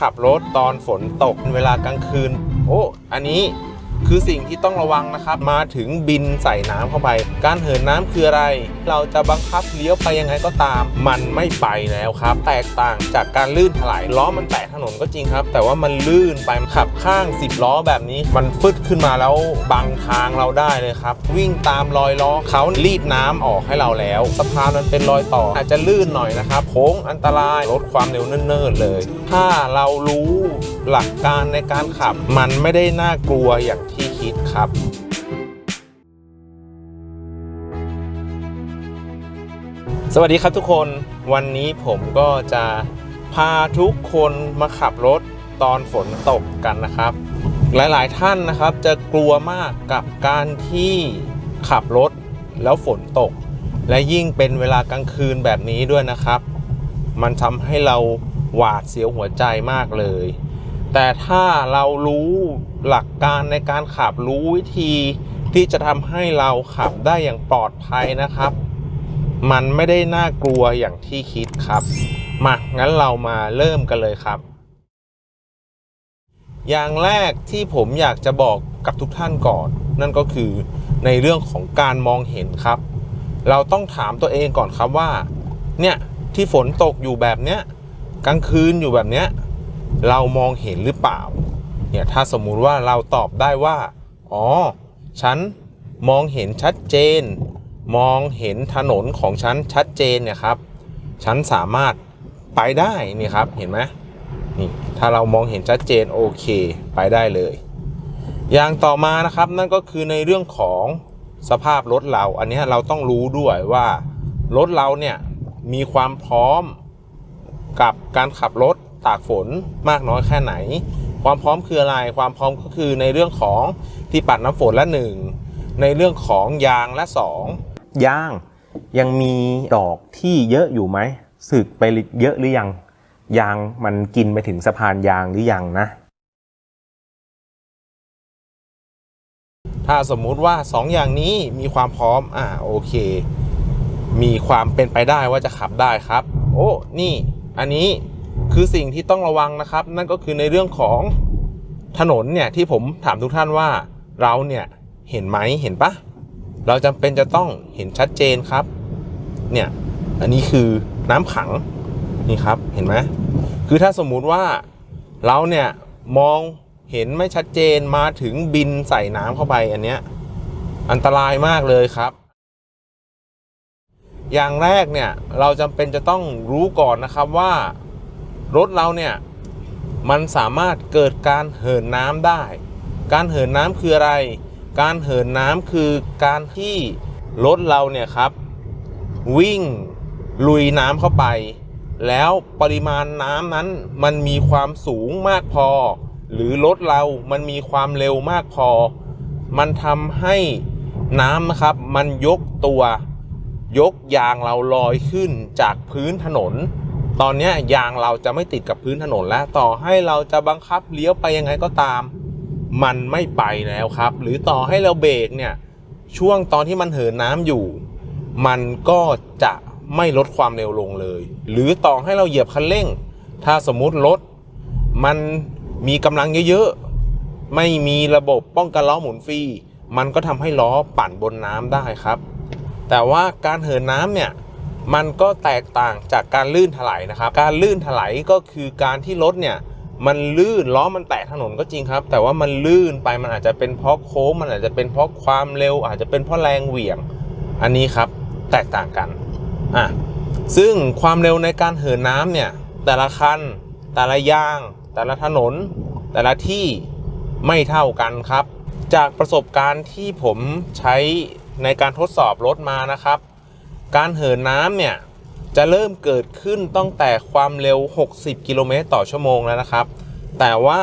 ขับรถตอนฝนตกเวลากลางคืน โอ้ อันนี้ คือสิ่งที่ต้องระวังนะครับ มาถึงบินใส่น้ำเข้าไป การเหินน้ำคืออะไร เราจะบังคับเลี้ยวไปยังไงก็ตาม มันไม่ไปแล้วครับ แตกต่างจากการลื่นถลายล้อมันแตะถนนก็จริงครับ แต่ว่ามันลื่นไปขับข้าง 10 ล้อแบบนี้ มันฟึดขึ้นมาแล้วบังทางเราได้เลยครับ วิ่งตามรอยล้อเขารีดน้ำออกให้เราแล้วสะพานมันเป็นรอยต่อ อาจจะลื่นหน่อยนะครับโค้งอันตรายลดความเร็วเนิ่นๆเลย ถ้าเรารู้หลักการในการขับ มันไม่ได้น่ากลัวอย่างที่คิดครับสวัสดีครับทุกคนวันนี้ผมก็จะพาทุกคนมาขับรถตอนฝนตกกันนะครับ หลายๆท่านนะครับจะกลัวมากกับการที่ขับรถแล้วฝนตก และยิ่งเป็นเวลากลางคืนแบบนี้ด้วยนะครับ มันทำให้เราหวาดเสียวหัวใจมากเลย แต่ถ้าเรารู้หลักการในการขับรู้วิธีที่จะทำให้เราขับได้อย่างปลอดภัยนะครับ มันไม่ได้น่ากลัวอย่างที่คิดครับ มางั้นเรามาเริ่มกันเลยครับ อย่างแรกที่ผมอยากจะบอกกับทุกท่านก่อน นั่นก็คือในเรื่องของการมองเห็นครับ เราต้องถามตัวเองก่อนครับว่า เนี่ยที่ฝนตกอยู่แบบเนี้ยกลางคืนอยู่แบบเนี้ย เรามองเห็นหรือเปล่าเนี่ยถ้าสมมุติว่าเราตอบได้ว่า อ๋อ ฉันมองเห็นชัดเจน มองเห็นถนนของฉันชัดเจนเนี่ยครับ ฉันสามารถไปได้นี่ครับเห็นไหมนี่ถ้าเรามองเห็นชัดเจนโอเค ไปได้เลย อย่างต่อมานะครับนั่นก็คือในเรื่องของสภาพรถเรา อันนี้เราต้องรู้ด้วยว่ารถเราเนี่ยมีความพร้อมกับการขับรถ ตากฝนมากน้อยแค่ไหน ความพร้อมคืออะไร ความพร้อมก็คือในเรื่องของที่ปัดน้ำฝนละหนึ่งในเรื่องของยางละสองยางยังมีดอกที่เยอะอยู่ไหมสึกไปเยอะหรือยัง ยางมันกินไปถึงสะพานยางหรือยังนะ ถ้าสมมุติว่า 2 อย่างนี้มีความพร้อมอ่าโอเค มีความเป็นไปได้ว่าจะขับได้ครับ โอ้ นี่ อันนี้ คือสิ่งที่ต้องระวังนะครับ นั่นก็คือในเรื่องของถนนเนี่ยที่ผมถามทุกท่านว่าเราเนี่ยเห็นไหมเห็นปะเราจำเป็นจะต้องเห็นชัดเจนครับ เนี่ยอันนี้คือน้ำขังนี่ครับเห็นไหมคือถ้าสมมุติว่าเราเนี่ยมองเห็นไม่ชัดเจนมาถึงบินใส่น้ำเข้าไปอันเนี้ยอันตรายมากเลยครับ อย่างแรกเนี่ยเราจำเป็นจะต้องรู้ก่อนนะครับว่า รถเราเนี่ยมันสามารถเกิดการเหินน้ำได้ การเหินน้ำคืออะไร การเหินน้ำคือการที่รถเราเนี่ยครับ วิ่งลุยน้ำเข้าไป แล้วปริมาณน้ำนั้นมันมีความสูงมากพอ หรือรถเรามันมีความเร็วมากพอ มันทำให้น้ำนะครับมันยกตัวยกยางเราลอยขึ้นจากพื้นถนน ตอนนี้ยางเราจะไม่ติดกับพื้นถนนแล้ว ต่อให้เราจะบังคับเลี้ยวไปยังไงก็ตาม มันไม่ไปแล้วครับ หรือต่อให้เราเบรกเนี่ยช่วงตอนที่มันเหินน้ำอยู่ มันก็จะไม่ลดความเร็วลงเลย หรือต่อให้เราเหยียบคันเร่ง ถ้าสมมุติรถมันมีกำลังเยอะๆ ไม่มีระบบป้องกันล้อหมุนฟรี มันก็ทำให้ล้อปั่นบนน้ำได้ครับ แต่ว่าการเหินน้ำเนี่ย มันก็แตกต่างจากการลื่นถลายนะครับ การลื่นถลายก็คือการที่รถเนี่ยมันลื่นล้อมันแตะถนนก็จริงครับ แต่ว่ามันลื่นไปมันอาจจะเป็นเพราะโค้งมันอาจจะเป็นเพราะความเร็ว อาจจะเป็นเพราะแรงเหวี่ยง อันนี้ครับแตกต่างกันอะซึ่งความเร็วในการเหินน้ำเนี่ยแต่ละคัน แต่ละยาง แต่ละถนน แต่ละที่ไม่เท่ากันครับ จากประสบการณ์ที่ผมใช้ในการทดสอบรถมานะครับ การเหินน้ำเนี่ยจะเริ่มเกิดขึ้นตั้งแต่ความเร็ว 60 กิโลเมตรต่อชั่วโมงแล้วนะครับ แต่ว่า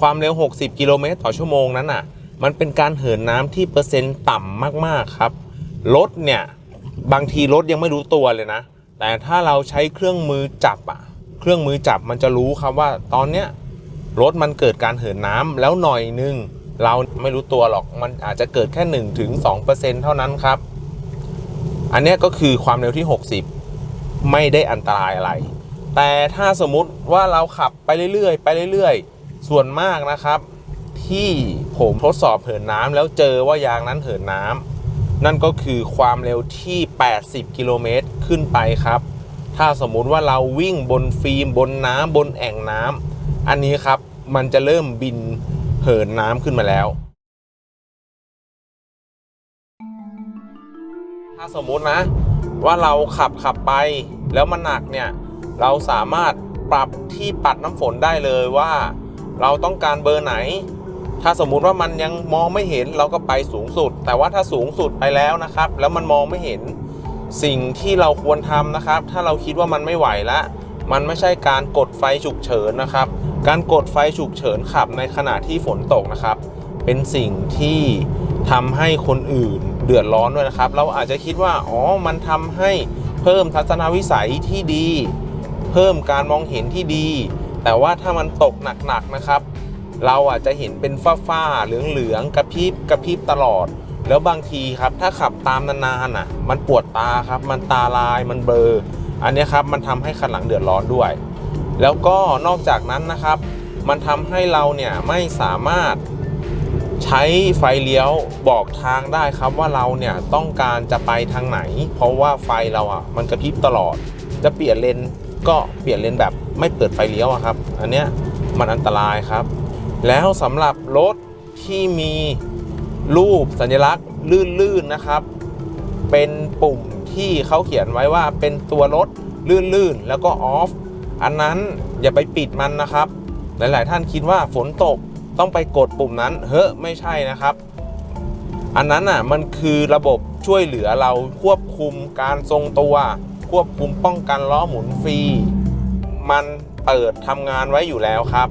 ความเร็ว 60 กิโลเมตรต่อชั่วโมงนั้นอะ มันเป็นการเหินน้ำที่เปอร์เซ็นต์ต่ำมากๆครับ รถเนี่ย บางทีรถยังไม่รู้ตัวเลยนะ แต่ถ้าเราใช้เครื่องมือจับอะ เครื่องมือจับมันจะรู้ครับว่าตอนเนี้ยรถมันเกิดการเหินน้ำแล้วหน่อยนึง เราไม่รู้ตัวหรอก มันอาจจะเกิดแค่1ถึง2%เท่านั้นครับ อันนี้ก็คือความเร็วที่ 60 ไม่ได้อันตรายอะไร แต่ถ้าสมมุติว่าเราขับไปเรื่อยๆ ไปเรื่อยๆ ส่วนมากนะครับ ที่ผมทดสอบเหินน้ำแล้วเจอว่ายางนั้นเหินน้ำนั่นก็คือความเร็วที่ 80 กิโลเมตรขึ้นไปครับ ถ้าสมมุติว่าเราวิ่งบนฟิล์มบนน้ำบนแอ่งน้ำอันนี้ครับมันจะเริ่มบินเหินน้ำขึ้นมาแล้ว ถ้าสมมุตินะ ว่าเราขับขับไป แล้วมันหนักเนี่ย เราสามารถปรับที่ปัดน้ำฝนได้เลยว่า เราต้องการเบอร์ไหน ถ้าสมมุติว่ามันยังมองไม่เห็นเราก็ไปสูงสุด แต่ว่าถ้าสูงสุดไปแล้วนะครับ แล้วมันมองไม่เห็นสิ่งที่เราควรทำนะครับ ถ้าเราคิดว่ามันไม่ไหวละมันไม่ใช่การกดไฟฉุกเฉินนะครับ การกดไฟฉุกเฉินขับในขณะที่ฝนตกนะครับ เป็นสิ่งที่ทำให้คนอื่นเดือดร้อนด้วยนะครับ เราอาจจะคิดว่า อ๋อ มันทำให้เพิ่มทัศนวิสัยที่ดี เพิ่มการมองเห็นที่ดี แต่ว่าถ้ามันตกหนักๆนะครับ เราอาจจะเห็นเป็นฝ้าๆเหลืองๆกระพริบกระพริบตลอด แล้วบางทีครับ ถ้าขับตามนานๆอะ มันปวดตาครับ มันตาลาย มันเบลอ อันนี้ครับ มันทำให้คันหลังเดือดร้อนด้วย แล้วก็นอกจากนั้นนะครับ มันทำให้เราเนี่ยไม่สามารถ ใช้ไฟเลี้ยวบอกทางได้ครับว่าเราเนี่ยต้องการจะไปทางไหน เพราะว่าไฟเราอะมันกระพริบตลอด จะเปลี่ยนเลนก็เปลี่ยนเลนแบบไม่เปิดไฟเลี้ยวครับ อันเนี้ยมันอันตรายครับ แล้วสำหรับรถที่มีรูปสัญลักษณ์ลื่นๆนะครับ เป็นปุ่มที่เขาเขียนไว้ว่าเป็นตัวรถลื่นๆ แล้วก็ออฟอันนั้นอย่าไปปิดมันนะครับ หลายๆท่านคิดว่าฝนตก ต้องไปกดปุ่มนั้น เฮ้ไม่ใช่นะครับ อันนั้นอะมันคือระบบช่วยเหลือเราควบคุมการทรงตัว ควบคุมป้องกันล้อหมุนฟรี มันเปิดทำงานไว้อยู่แล้วครับ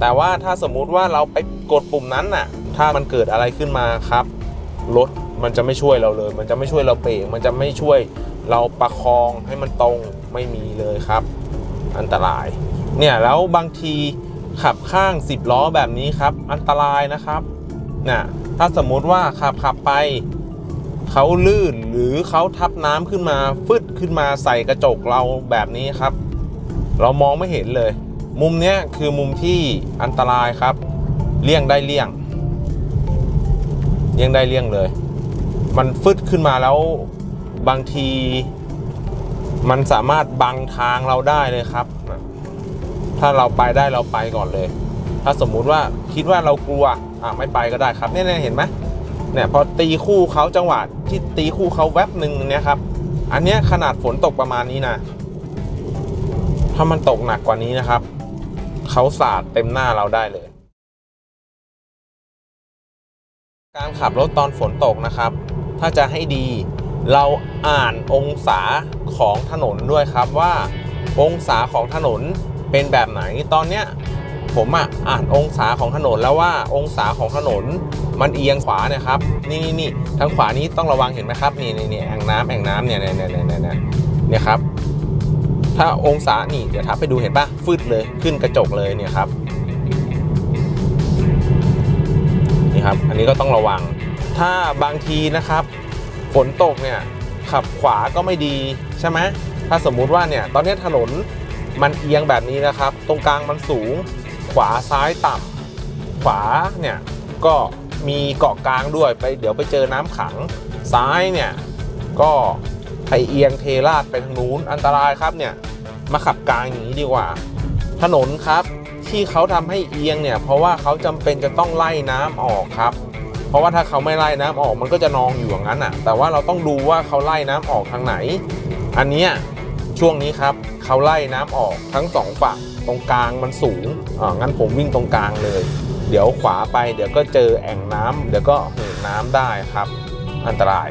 แต่ว่าถ้าสมมุติว่าเราไปกดปุ่มนั้นน่ะ ถ้ามันเกิดอะไรขึ้นมาครับ รถมันจะไม่ช่วยเราเลย มันจะไม่ช่วยเราเบรกมันจะไม่ช่วยเราประคองให้มันตรงไม่มีเลยครับ อันตราย เนี่ยแล้วบางที ขับข้าง 10 ล้อแบบนี้ครับ อันตรายนะครับน่ะถ้าสมมุติว่าขับขับไปเขาลื่นหรือเขาทับน้ำขึ้นมาฟึดขึ้นมาใส่กระจกเราแบบนี้ครับ เรามองไม่เห็นเลย มุมเนี้ยคือมุมที่อันตรายครับ เลี่ยงได้เลี่ยง เลี่ยงได้เลี่ยงเลย มันฟึดขึ้นมาแล้วบางที มันสามารถบังทางเราได้เลยครับ ถ้าเราไปได้เราไปก่อนเลย ถ้าสมมุติว่าคิดว่าเรากลัวอะไม่ไปก็ได้ครับเนี่ยเห็นไหมเนี่ยพอตีคู่เขาจังหวะที่ตีคู่เขาแวบหนึ่งเนี่ยครับ อันเนี้ยขนาดฝนตกประมาณนี้นะ ถ้ามันตกหนักกว่านี้นะครับ เขาสาดเต็มหน้าเราได้เลย การขับรถตอนฝนตกนะครับ ถ้าจะให้ดีเราอ่านองศาของถนนด้วยครับว่า องศาของถนน เป็นแบบไหนตอนเนี้ยผมอะอ่านองศาของถนนแล้วว่าองศาของถนนมันเอียงขวาเนี่ยครับ นี่นี่นี่ทางขวานี้ต้องระวังเห็นไหมครับนี่นี่นี่แอ่งน้ำแอ่งน้ำเนี่ยเนี่ยเนี่ยเนี่ยเนี่ยเนี่ยครับ ถ้าองศานี่เดี๋ยวทับไปดูเห็นปะฟืดเลยขึ้นกระจกเลยเนี่ยครับนี่ครับ อันนี้ก็ต้องระวัง ถ้าบางทีนะครับฝนตกเนี่ยขับขวาก็ไม่ดีใช่ไหมถ้าสมมุติว่าเนี่ยตอนนี้ถนน มันเอียงแบบนี้นะครับ ตรงกลางมันสูง ขวาซ้ายต่ำขวาเนี่ยก็มีเกาะกลางด้วยไปเดี๋ยวไปเจอน้ำขัง ซ้ายเนี่ยก็ไปเอียงเทราดไปทางนู้นอันตรายครับเนี่ยมาขับกลางอย่างนี้ดีกว่า ถนนครับที่เขาทำให้เอียงเนี่ยเพราะว่าเขาจำเป็นจะต้องไล่น้ำออกครับ เพราะว่าถ้าเขาไม่ไล่น้ำออกมันก็จะนองอยู่อย่างนั้นอะ แต่ว่าเราต้องดูว่าเขาไล่น้ำออกทางไหน อันเนี้ย ช่วงนี้ครับเขาไล่น้ำออกทั้งสองฝั่งตรงกลางมันสูงอ่างั้นผมวิ่งตรงกลางเลย เดี๋ยวขวาไปเดี๋ยวก็เจอแอ่งน้ำเดี๋ยวก็เหินน้ำได้ครับ อันตราย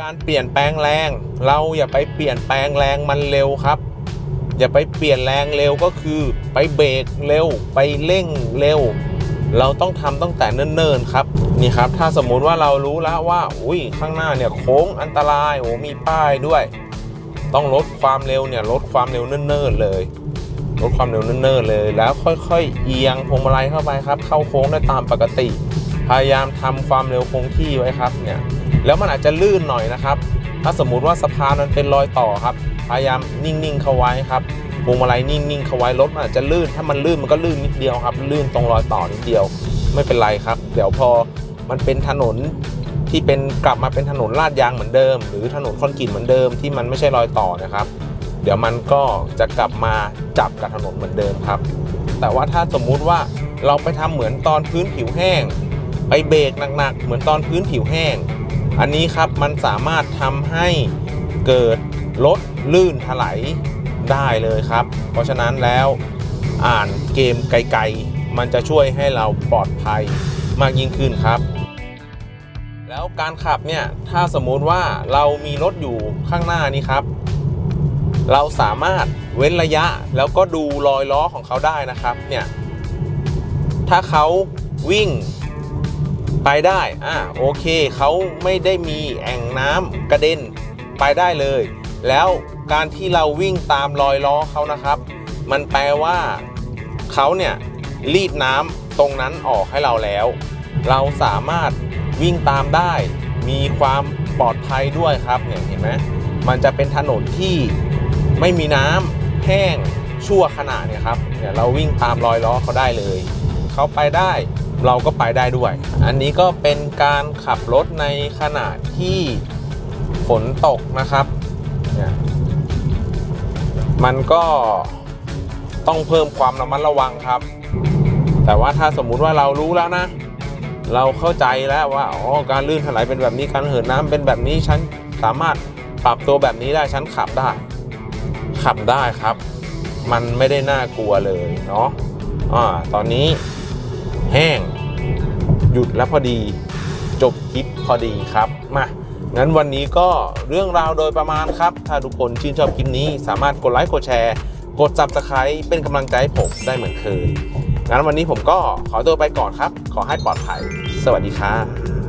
การเปลี่ยนแปลงแรง เราอย่าไปเปลี่ยนแปลงแรงมันเร็วครับ อย่าไปเปลี่ยนแรงเร็วก็คือ ไปเบรกเร็ว ไปเร่งเร็ว เราต้องทำตั้งแต่เนิ่นๆครับนี่ครับ ถ้าสมมุติว่าเรารู้แล้วว่า อุ้ยข้างหน้าเนี่ยโค้งอันตรายโอ้มีป้ายด้วย ต้องลดความเร็วเนี่ยลดความเร็วเนิ่นๆเลยลดความเร็วเนิ่นๆเลย แล้วค่อยๆ เอียงพวงมาลัยเข้าไปครับ เข้าโค้งได้ตามปกติ พยายามทำความเร็วคงที่ไว้ครับเนี่ยแล้วมันอาจจะลื่นหน่อยนะครับ ถ้าสมมุติว่าสะพานมันเป็นรอยต่อครับพพยายามนิ่งๆเข้าไว้ครับ พวงมาลัยนิ่งๆเข้าไว้รถมันอาจจะลื่น ถ้ามันลื่นมันก็ลื่นนิดเดียวครับ ลื่นตรงรอยต่อนิดเดียว ไม่เป็นไรครับ เดี๋ยวพอมันเป็นถนนที่เป็นกลับมาเป็นถนนลาดยางเหมือนเดิม หรือถนนคอนกรีตเหมือนเดิมที่มันไม่ใช่รอยต่อนะครับ เดี๋ยวมันก็จะกลับมาจับกับถนนเหมือนเดิมครับ แต่ว่าถ้าสมมุติว่าเราไปทำเหมือนตอนพื้นผิวแห้ง ไปเบรกหนักๆเหมือนตอนพื้นผิวแห้ง อันนี้ครับมันสามารถทำให้เกิดรถลื่นถลาย ได้เลยครับ เพราะฉะนั้นแล้วอ่านเกมไกลๆ มันจะช่วยให้เราปลอดภัยมากยิ่งขึ้นครับ แล้วการขับเนี่ยถ้าสมมุติว่าเรามีรถอยู่ข้างหน้านี้ครับ เราสามารถเว้นระยะแล้วก็ดูรอยล้อของเขาได้นะครับเนี่ยถ้าเขาวิ่งไปได้ อ่า โอเค เขาไม่ได้มีแอ่งน้ำกระเด็น ไปได้เลย แล้ว การที่เราวิ่งตามรอยล้อเขานะครับ มันแปลว่าเขาเนี่ยรีดน้ำตรงนั้นออกให้เราแล้ว เราสามารถวิ่งตามได้ มีความปลอดภัยด้วยครับเนี่ยเห็นไหมมันจะเป็นถนนที่ไม่มีน้ำแห้งชั่วขณะเนี่ยครับเนี่ยเราวิ่งตามรอยล้อเขาได้เลย เขาไปได้เราก็ไปได้ด้วย อันนี้ก็เป็นการขับรถในขณะที่ฝนตกนะครับเนี่ย มันก็ต้องเพิ่มความระมัดระวังครับ แต่ว่าถ้าสมมุติว่าเรารู้แล้วนะ เราเข้าใจแล้วว่าอ๋อการลื่นถลายเป็นแบบนี้การเหินน้ำเป็นแบบนี้ฉันสามารถปรับตัวแบบนี้ได้ฉันขับได้ ขับได้ครับ มันไม่ได้น่ากลัวเลยเนาะอ่าตอนนี้แห้ง หยุดแล้วพอดี จบคลิปพอดีครับมา งั้นวันนี้ก็เรื่องราวโดยประมาณครับ ถ้าทุกคนชื่นชอบคลิปนี้ สามารถกดไลค์กดแชร์ กด subscribe เป็นกำลังใจให้ผมได้เหมือนเคยงั้นวันนี้ผมก็ขอตัวไปก่อนครับ ขอให้ปลอดภัย สวัสดีครับ